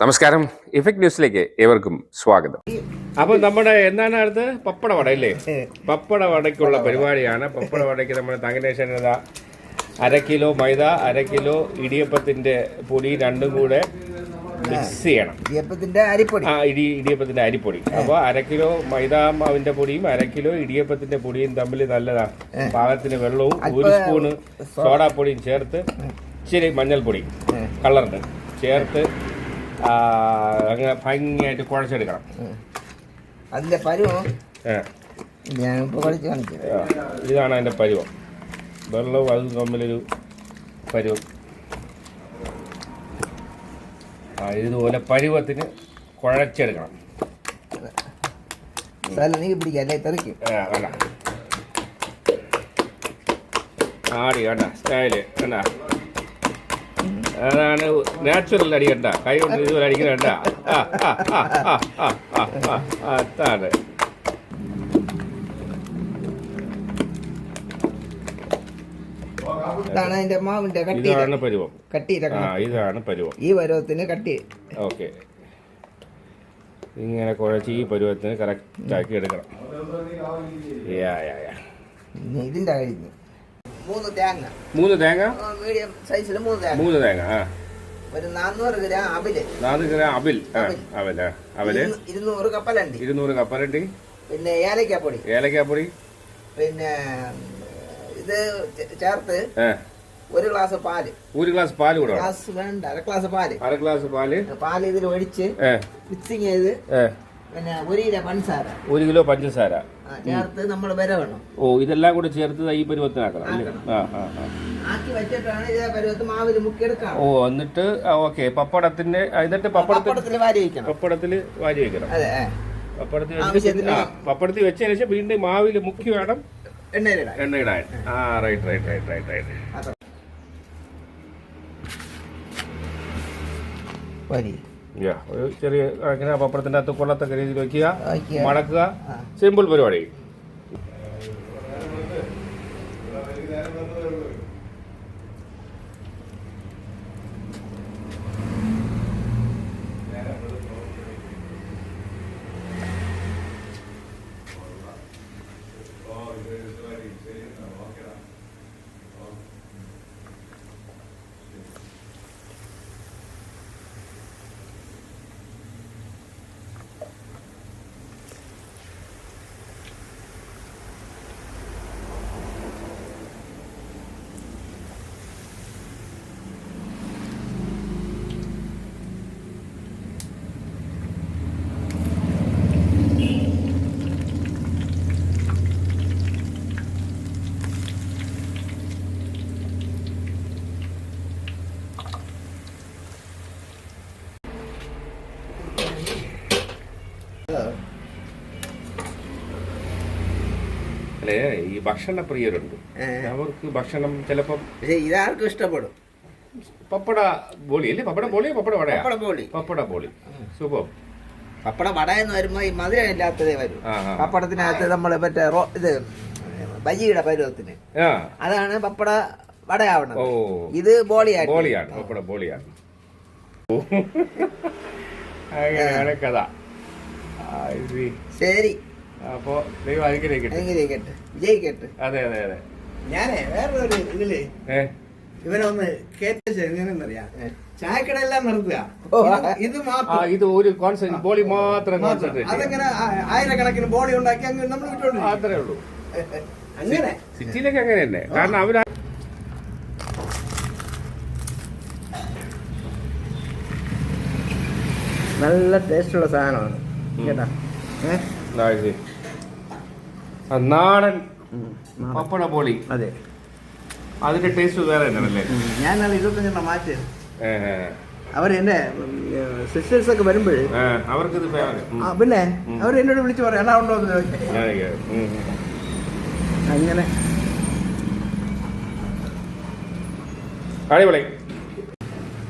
നമസ്കാരം. ഇഫക്ട് ന്യൂസിലേക്ക് ഏവർക്കും സ്വാഗതം. അപ്പൊ നമ്മുടെ എന്താണ് അടുത്ത്? പപ്പട വട അല്ലേ പപ്പട വടയ്ക്കുള്ള പരിപാടിയാണ്. പപ്പട വടയ്ക്ക് നമ്മുടെ തങ്കനേശൻ ഇതാ അര കിലോ മൈദ അര കിലോ ഇടിയപ്പത്തിന്റെ പൊടി രണ്ടും കൂടെ മിക്സ് ചെയ്യണം. ഇടിയപ്പത്തിന്റെ അരിപ്പൊടി. ആ ഇടി ഇടിയപ്പത്തിന്റെ അരിപ്പൊടി. അപ്പൊ അര കിലോ മൈദ മാവിന്റെ പൊടിയും അര കിലോ ഇടിയപ്പത്തിന്റെ പൊടിയും തമ്മിൽ നല്ലതാ. പാകത്തിന് വെള്ളവും ഒരു സ്പൂണ് സോഡാപ്പൊടിയും ചേർത്ത് ഇച്ചിരി മഞ്ഞൾപ്പൊടി കളറിന് ചേർത്ത് അങ്ങനെ ഭംഗിയായിട്ട് കുഴച്ചെടുക്കണം. അതിന്റെ പരുവം? ഇതാണ് അതിന്റെ പരുവം. വെള്ളവും അതും തമ്മിലൊരു പരുവം. ആ ഇതുപോലെ പരുവത്തിന് കുഴച്ചെടുക്കണം. നീ അല്ലേ? തെറിക്കും. ആടി കണ്ട സ്റ്റൈൽ കണ്ട അതാണ് നാച്ചുറൽ അടിക്കണ്ട കൈ കൊണ്ട് ഇതുപോലെ അടിക്കണ കണ്ട. അതാണ്. ഇതാണ് അതിന്റെ മാവിന്റെ കട്ടി ഇതാണ് പരുവം. കട്ടി ഇതാണ് പരുവം. ഈ പരുവത്തിന് കട്ടി. ഓക്കെ. ഇങ്ങനെ കുഴച്ച് ഈ പരുവത്തിന് കറക്റ്റാക്കി എടുക്കണം. ഇതിന്റെ കഴിഞ്ഞു മൂന്ന് തേങ്ങ. മൂന്ന് തേങ്ങ? മീഡിയം സൈസിൽ മൂന്ന് തേങ്ങ. മൂന്ന് തേങ്ങ ആ. ഒരു നാനൂറ് ഗ്രാം അവിൽ. നാനൂറ് ഗ്രാം അവിൽ അവൽ. അവൽ. ഇരുന്നൂറ് കപ്പലണ്ടി. ഇരുന്നൂറ് കപ്പലണ്ടി. പിന്നെ ഏലക്കാപ്പൊടി. ഏലക്കാപ്പൊടി. പിന്നെ ഇത് ചേർത്ത് ഒരു ഗ്ലാസ് പാൽ. ഒരു ഗ്ലാസ് പാൽ കൂടെ ഗ്ലാസ് വേണ്ട അര ഗ്ലാസ് പാൽ. അര ഗ്ലാസ് പാൽ. പാൽ ഇതിൽ ഒഴിച്ച് മിക്സിങ് ചെയ്ത് പിന്നെ ഒരു കിലോ പഞ്ചസാര. ഒരു കിലോ പഞ്ചസാര. ചേർത്ത് നമ്മൾ വരവണം ഓ ഇതെല്ലാം കൂടെ ചേർത്ത് ഈ പരുവത്തിനാക്കണം അല്ലേ? ആ ആ ആ. ആക്കി വെച്ചിട്ടാണ് ഇതേ പരുവത്ത് മാവിൽ മുക്കിയെടുക്കാം ഓ എന്നിട്ട് ഓക്കെ പപ്പടത്തിന്റെ എന്നിട്ട് പപ്പടത്തിൽ പപ്പടത്തിൽ വാരി വയ്ക്കണം. പപ്പടത്തിൽ വാരി വെക്കണം അതെ പപ്പടത്തിൽ ആവശ്യത്തിന് ആ പപ്പടത്തിൽ വെച്ചതിന് ശേഷം വീണ്ടും മാവിൽ മുക്കി വേണം എണ്ണയിലിടാം എണ്ണ ഇടാൻ ആ right right right right right അത്ര. വരി. ഒരു ചെറിയ കണക്കിന് പപ്പടത്തിന്റെ അകത്ത് കൊള്ളത്തക്ക രീതിയിൽ വെക്കുക വയ്ക്കുക. മടക്കുക. സിമ്പിൾ പരിപാടി അല്ലേ? ഈ ഭക്ഷണ പ്രിയരുണ്ട്. അവർക്ക് ഭക്ഷണം ചിലപ്പം പക്ഷെ ഇതാർക്കും ഇഷ്ടപ്പെടും. പപ്പട ബോളി അല്ലേ? പപ്പട ബോളി പപ്പട വട പപ്പട ബോളി. പപ്പട ബോളി. സൂപ്പർ പപ്പട വട എന്ന് വരുമ്പോ ഈ മധുരം ഇല്ലാത്തതേ വരും. പപ്പടത്തിനകത്ത് നമ്മൾ മറ്റേ റോ ഇത് ബജിയുടെ പരുവത്തിന്. അതാണ് പപ്പട വടയാവണം ഇത് ബോളിയാണ് ബോളിയാണ് പപ്പട ബോളിയാണ്. അങ്ങനെയാണ് കഥ. ശരി. അപ്പോ ദൈവം അനുഗ്രഹിക്കട്ടെ എങ്ങനെയൊക്കെ വിജയിക്കട്ടെ അതെ അതെ അതെ. ഞാനേ വേറൊരു ഇതിൽ ഇവനൊന്ന് കേട്ട എങ്ങനെയെന്നറിയാം ചായക്കടയെല്ലാം നിർത്തുക. ഇത് മാത്രം. ഇത് ഒരു കോൺസെൻട്രേറ്റ് ബോളി മാത്രം. കോൺസെൻട്രേറ്റ് അതെങ്ങനെ ആയിരക്കണക്കിന് ബോളി ഉണ്ടാക്കി അങ്ങ് നമ്മൾ വിട്ടോണ്ട് അത്രേ ഉള്ളൂ. അങ്ങനെ. സിറ്റിയിലൊക്കെ അങ്ങനെ തന്നെ. കാരണം അവർ നല്ല ടേസ്റ്റുള്ള സാധനമാണ്. കേട്ടാ? ഏ? നാടൻ പപ്പട പോളി. അതെ. അതിന്റെ ടേസ്റ്റ് വേറെ തന്നെയല്ലേ ഞാൻ ഇരുപത്തഞ്ചെണ്ണം മാറ്റി. അവർ എന്റെ സിസ്റ്റേഴ്സ് ഒക്കെ വരുമ്പോൾ അവർക്ക് ഇത് പിന്നെ അവർ എന്നോട് വിളിച്ചു പറയും എല്ലാം ഉണ്ടോ? അങ്ങനെ. അടിപൊളി.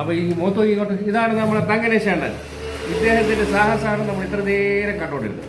അപ്പൊ ഈ മൂത്തു ഇങ്ങോട്ട് ഇതാണ് നമ്മുടെ തങ്കനേശ് അണ്ണൻ. ഇദ്ദേഹത്തിന്റെ സാഹസമാണ് നമ്മൾ ഇത്ര നേരം കണ്ടോണ്ടിരുന്നത്